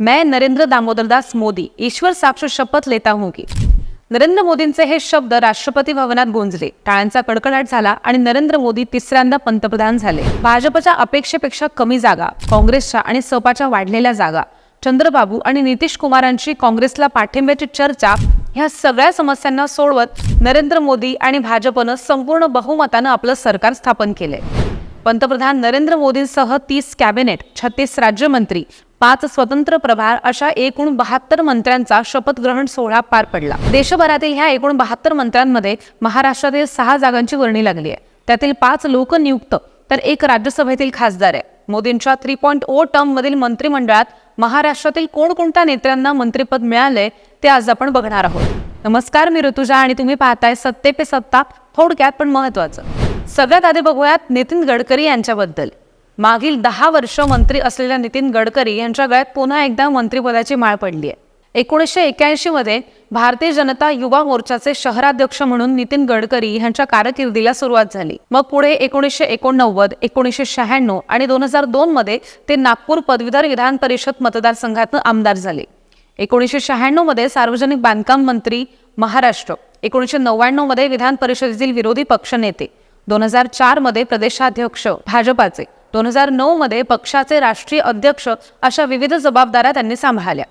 मैं नरेंद्र दामोदरदास मोदी ईश्वर साक्ष शपथ लेता हूं की. नरेंद्र मोदींचे हे शब्द राष्ट्रपती भवनात गुंजले. टाळ्यांचा कडकडाट झाला आणि नरेंद्र मोदी तिसऱ्यांदा पंतप्रधान झाले. भाजपच्या अपेक्षेपेक्षा कमी जागा काँग्रेसच्या आणि सपाच्या वाढलेल्या जागा चंद्रबाबू आणि नितीश कुमारांची काँग्रेसला पाठिंब्याची चर्चा ह्या सगळ्या समस्यांना सोडवत नरेंद्र मोदी आणि भाजपनं संपूर्ण बहुमतानं आपलं सरकार स्थापन केलंय. पंतप्रधान नरेंद्र मोदींसह तीस कॅबिनेट छत्तीस राज्यमंत्री पाच स्वतंत्र प्रभार अशा एकूण बहात्तर मंत्र्यांचा शपथग्रहण सोहळा पार पडला. देशभरातील ह्या एकूण बहात्तर मंत्र्यांमध्ये महाराष्ट्रातील सहा जागांची वर्णी लागली आहे. त्यातील पाच लोकनियुक्त तर एक राज्यसभेतील खासदार आहे. मोदींच्या थ्री पॉईंट ओ टर्म मधील मंत्रिमंडळात महाराष्ट्रातील कोणकोणत्या नेत्यांना मंत्रिपद मिळालंय ते आज आपण बघणार आहोत. नमस्कार मी ऋतुजा आणि तुम्ही पाहताय सत्ते पे सत्ता. थोडक्यात पण महत्वाचं सगळ्यात आधी बघूयात नितीन गडकरी यांच्याबद्दल. मागील दहा वर्ष मंत्री असलेल्या नितीन गडकरी यांच्या गळ्यात पुन्हा एकदा मंत्रिपदाची माळ पडली आहे एकोणीसशे एक्याऐंशी मध्ये भारतीय जनता युवा मोर्चाचे शहराध्यक्ष म्हणून नितीन गडकरी यांच्या कारकिर्दीला सुरुवात झाली. मग पुढे एकोणीसशे एकोणनव्वद एकोणीसशे शहाण्णव आणि दोन हजार दोन मध्ये ते नागपूर पदवीधर विधान परिषद मतदारसंघातून आमदार झाले. एकोणीसशे शहाण्णवमध्ये सार्वजनिक बांधकाम मंत्री महाराष्ट्र एकोणीसशे नव्याण्णवमध्ये विधान परिषदेतील विरोधी पक्षनेते दोन हजार चारमध्ये प्रदेशाध्यक्ष भाजपाचे दोन हजार नऊ मध्ये पक्षाचे राष्ट्रीय अध्यक्ष अशा विविध जबाबदाऱ्या त्यांनी सांभाळल्या.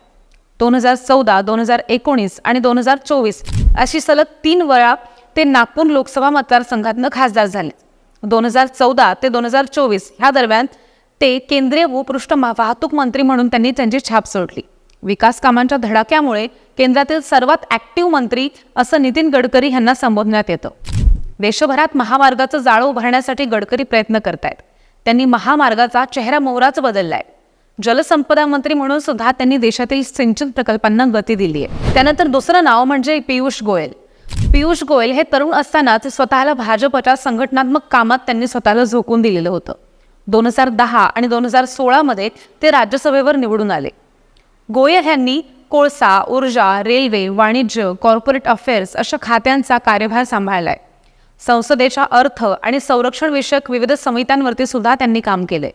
दोन हजार चौदा दोन हजार एकोणीस आणि दोन हजार चोवीस अशी सलग तीन वेळा ते नागपूर लोकसभा मतदारसंघातनं खासदार झाले. दोन हजार चौदा ते दोन हजार चोवीस ह्या दरम्यान ते केंद्रीय भूपृष्ठ वाहतूक मंत्री म्हणून त्यांनी त्यांची छाप सोडली. विकास कामांच्या धडाक्यामुळे केंद्रातील सर्वात ऍक्टिव्ह मंत्री असं नितीन गडकरी यांना संबोधण्यात येतं. देशभरात महामार्गाचं जाळं उभारण्यासाठी गडकरी प्रयत्न करतायत. त्यांनी महामार्गाचा चेहरा मोहराच बदललाय. जलसंपदा मंत्री म्हणून सुद्धा त्यांनी देशातील सिंचन प्रकल्पांना गती दिली आहे त्यानंतर दुसरं नाव म्हणजे पियुष गोयल. पियुष गोयल हे तरुण असतानाच स्वतःला भाजपच्या संघटनात्मक कामात त्यांनी स्वतःला झोकून दिलेलं होतं. दोन हजार दहा आणि दोन हजार सोळामध्ये ते राज्यसभेवर निवडून आले. गोयल यांनी कोळसा ऊर्जा रेल्वे वाणिज्य कॉर्पोरेट अफेअर्स अशा खात्यांचा कार्यभार सांभाळलाय. संसदेच्या अर्थ आणि संरक्षण विषयक विविध समित्यांवरती सुद्धा त्यांनी काम केले.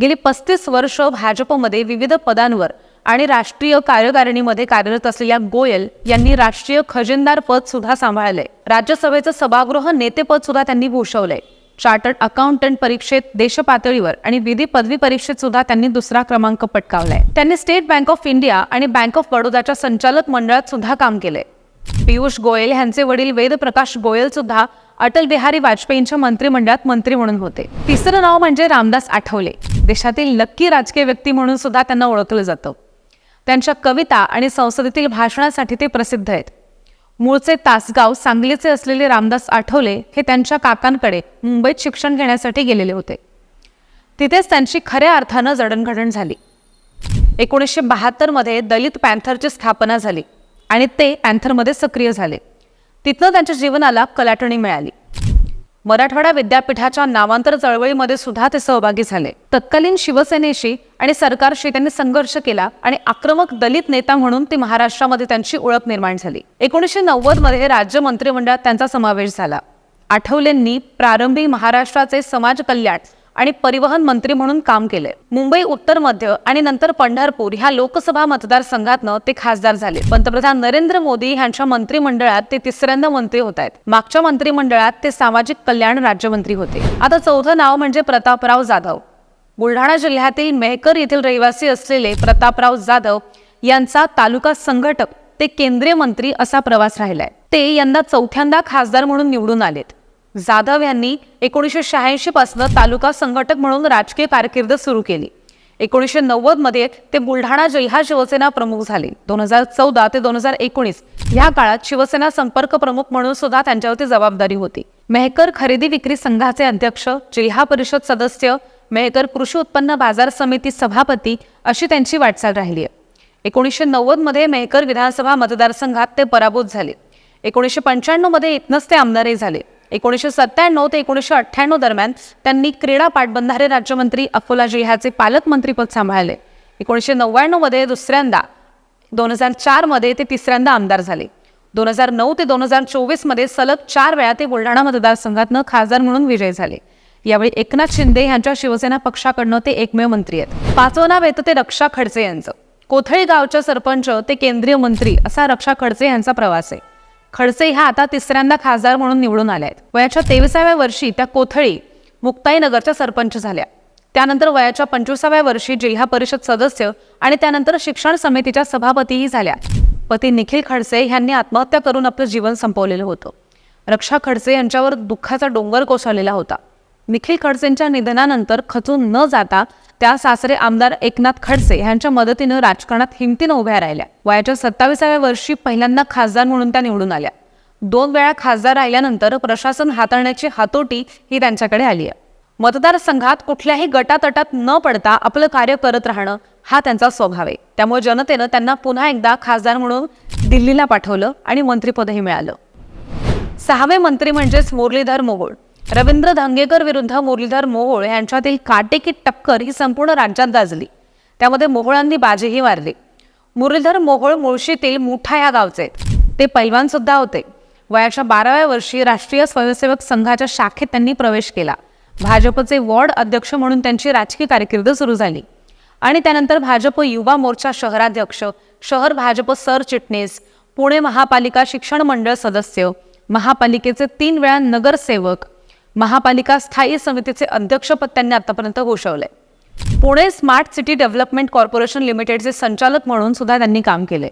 गेली पस्तीस वर्ष भाजपमध्ये विविध पदांवर आणि राष्ट्रीय कार्यकारिणीमध्ये कार्यरत असलेल्या गोयल यांनी राष्ट्रीय खजिनदार पद सुद्धा सांभाळले. राज्यसभेचं सभागृह नेतेपद सुद्धा त्यांनी भूषवलंय चार्टर्ड अकाउंटंट परीक्षेत देशपातळीवर आणि विधी पदवी परीक्षेत सुद्धा त्यांनी दुसरा क्रमांक पटकावलाय. त्यांनी स्टेट बँक ऑफ इंडिया आणि बँक ऑफ बडोदाच्या संचालक मंडळात सुद्धा काम केले. पियुष गोयल यांचे वडील वेदप्रकाश गोयल सुद्धा अटल बिहारी वाजपेयींच्या मंत्रिमंडळात मंत्री म्हणून होते. तिसरं नाव म्हणजे रामदास आठवले. देशातील नक्की राजकीय व्यक्ती म्हणून सुद्धा त्यांना ओळखलं जातं. त्यांच्या कविता आणि संसदेतील भाषणासाठी ते प्रसिद्ध आहेत. मूळचे तासगाव सांगलीचे असलेले रामदास आठवले हे त्यांच्या काकांकडे मुंबईत शिक्षण घेण्यासाठी गेलेले होते. तिथेच त्यांची खऱ्या अर्थानं जडणघडण झाली. एकोणीसशे बहात्तरमध्ये दलित पॅन्थरची स्थापना झाली आणि ते पॅन्थरमध्ये सक्रिय झाले. तिथनं त्यांच्या जीवनाला कलाटणी मिळाली. मराठवाडा विद्यापीठाच्या नामांतर चळवळीमध्ये सुद्धा ते सहभागी झाले. तत्कालीन शिवसेनेशी आणि सरकारशी त्यांनी संघर्ष केला आणि आक्रमक दलित नेता म्हणून ते महाराष्ट्रामध्ये त्यांची ओळख निर्माण झाली. एकोणीसशे नव्वदमध्ये राज्य मंत्रिमंडळात त्यांचा समावेश झाला. आठवलेंनी प्रारंभी महाराष्ट्राचे समाज कल्याण आणि परिवहन मंत्री म्हणून काम केले मुंबई उत्तर मध्य आणि नंतर पंढरपूर ह्या लोकसभा मतदारसंघातनं ते खासदार झाले. पंतप्रधान नरेंद्र मोदी यांच्या मंत्रिमंडळात ते तिसऱ्यांदा मंत्री होत आहेत. मागच्या मंत्रिमंडळात ते सामाजिक कल्याण राज्यमंत्री होते. आता चौथं नाव म्हणजे प्रतापराव जाधव. बुलढाणा जिल्ह्यातील मेहकर येथील रहिवासी असलेले प्रतापराव जाधव यांचा तालुका संघटक ते केंद्रीय मंत्री असा प्रवास राहिलाय. ते यंदा चौथ्यांदा खासदार म्हणून निवडून आलेत. जाधव यांनी एकोणीसशे शहाऐंशी पासून तालुका संघटक म्हणून राजकीय कारकीर्द सुरू केली. एकोणीसशे नव्वदमध्ये ते बुलढाणा जिल्हा शिवसेना प्रमुख झाले. दोन हजार चौदा ते दोन हजार एकोणीस या काळात शिवसेना संपर्क प्रमुख म्हणून सुद्धा त्यांच्यावरती जबाबदारी होती. मेहकर खरेदी विक्री संघाचे अध्यक्ष जिल्हा परिषद सदस्य मेहकर कृषी उत्पन्न बाजार समिती सभापती अशी त्यांची वाटचाल राहिली आहे. एकोणीसशे नव्वदमध्ये मेहकर विधानसभा मतदारसंघात ते पराभूत झाले. एकोणीसशे पंच्याण्णवमध्ये इथनच ते आमदारही झाले. एकोणीसशे सत्त्याण्णव ते एकोणीसशे अठ्ठ्याण्णव दरम्यान त्यांनी क्रीडा पाटबंधारे राज्यमंत्री अकोला जिल्ह्याचे पालकमंत्रीपद सांभाळले. एकोणीसशे नव्याण्णवमध्ये दुसऱ्यांदा दोन हजार चारमध्ये ते तिसऱ्यांदा आमदार झाले. दोन हजार नऊ ते दोन हजार चोवीसमध्ये सलग चार वेळा ते बुलढाणा मतदारसंघातनं खासदार म्हणून विजय झाले. यावेळी एकनाथ शिंदे यांच्या शिवसेना पक्षाकडनं ते एकमेव मंत्री आहेत. पाचवं नाव येतं ते रक्षा खडसे यांचं. कोथळी गावच्या सरपंच ते केंद्रीय मंत्री असा रक्षा खडसे यांचा प्रवास आहे. खडसे ह्या आता तिसऱ्यांदा खासदार म्हणून निवडून आल्या आहेत वयाच्या तेविसाव्या वर्षी त्या कोथळी मुक्ताईनगरच्या सरपंच झाल्या. त्यानंतर वयाच्या पंचवीसाव्या वर्षी जिल्हा परिषद सदस्य आणि त्यानंतर शिक्षण समितीच्या सभापतीही झाल्या. पती निखिल खडसे यांनी आत्महत्या करून आपलं जीवन संपवलेलं होतं. रक्षा खडसे यांच्यावर दुःखाचा डोंगर कोसळलेला होता. निखिल खडसेंच्या निधनानंतर खचून न जाता त्या सासरे आमदार एकनाथ खडसे यांच्या मदतीनं राजकारणात हिमतीनं उभ्या राहिल्या. वयाच्या सत्तावीसाव्या वर्षी पहिल्यांदा खासदार म्हणून त्या निवडून आल्या. दोन वेळा खासदार राहिल्यानंतर प्रशासन हाताळण्याची हातोटी ही त्यांच्याकडे आली आहे. मतदारसंघात कुठल्याही गटातटात न पडता आपलं कार्य करत राहणं हा त्यांचा स्वभाव आहे. त्यामुळे जनतेनं त्यांना पुन्हा एकदा खासदार म्हणून दिल्लीला पाठवलं आणि मंत्रिपदही मिळालं. सहावे मंत्री म्हणजेच मुरलीधर मोहोळ. रवींद्र धंगेकर विरुद्ध मुरलीधर मोहोळ यांच्यातील काटेकी टक्कर ही संपूर्ण राज्यात गाजली. त्यामध्ये मोहोळांनी बाजीही मारली. मुरलीधर मोहोळ मुळशीतील मुठा या गावचे ते पैलवान सुद्धा होते. वयाच्या बाराव्या वर्षी राष्ट्रीय स्वयंसेवक संघाच्या शाखेत त्यांनी प्रवेश केला. भाजपचे वॉर्ड अध्यक्ष म्हणून त्यांची राजकीय कारकीर्द सुरू झाली. आणि त्यानंतर भाजप युवा मोर्चा शहराध्यक्ष शहर भाजप सरचिटणीस पुणे महापालिका शिक्षण मंडळ सदस्य महापालिकेचे तीन वेळा नगरसेवक महापालिका स्थायी समितीचे अध्यक्षपद त्यांनी आतापर्यंत घोषवले Pune smart city development corporation लिमिटेडचे संचालक म्हणून सुद्धा त्यांनी काम केले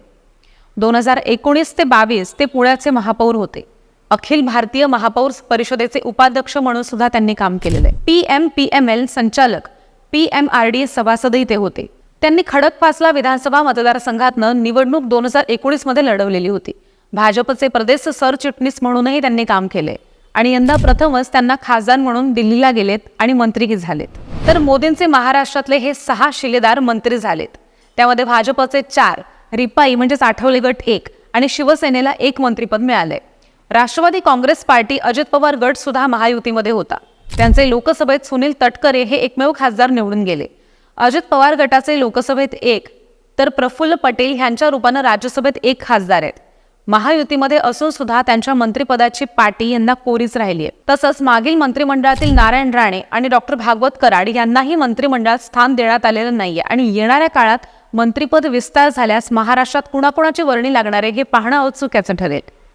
दोन हजार एकोणीस ते बावीस ते पुण्याचे महापौर होते. अखिल भारतीय महापौर परिषदेचे उपाध्यक्ष म्हणून सुद्धा त्यांनी काम केलेले P M P M L संचालक पी एम आर डी सभासदही ते होते. त्यांनी खडकपासला विधानसभा मतदारसंघातनं निवडणूक दोन हजार एकोणीसमध्ये लढवलेली होती. भाजपचे प्रदेश सरचिटणीस म्हणूनही त्यांनी काम केले आणि यंदा प्रथमच त्यांना खासदार म्हणून दिल्लीला गेलेत आणि मंत्रीही झालेत. तर मोदींचे महाराष्ट्रातले हे सहा शिलेदार मंत्री झालेत. त्यामध्ये भाजपचे चार रिपाई म्हणजेच आठवले गट एक आणि शिवसेनेला एक मंत्रीपद मिळाले राष्ट्रवादी काँग्रेस पार्टी अजित पवार गट सुद्धा महायुतीमध्ये होता. त्यांचे लोकसभेत सुनील तटकरे हे एकमेव खासदार निवडून गेले. अजित पवार गटाचे लोकसभेत एक तर प्रफुल्ल पटेल यांच्या रूपानं राज्यसभेत एक खासदार आहेत. महायुतीमध्ये असून सुद्धा त्यांच्या मंत्रिपदाची पाटी यांना कोरीच राहिली आहे तसंच मागील मंत्रिमंडळातील नारायण राणे आणि डॉक्टर भागवत कराड यांनाही मंत्रिमंडळात स्थान देण्यात आलेलं नाहीये आणि येणाऱ्या काळात मंत्रिपद विस्तार झाल्यास महाराष्ट्रात कुणाकुणाची वर्णी लागणार आहे हे पाहणं औत्सुक्याचं ठरेल.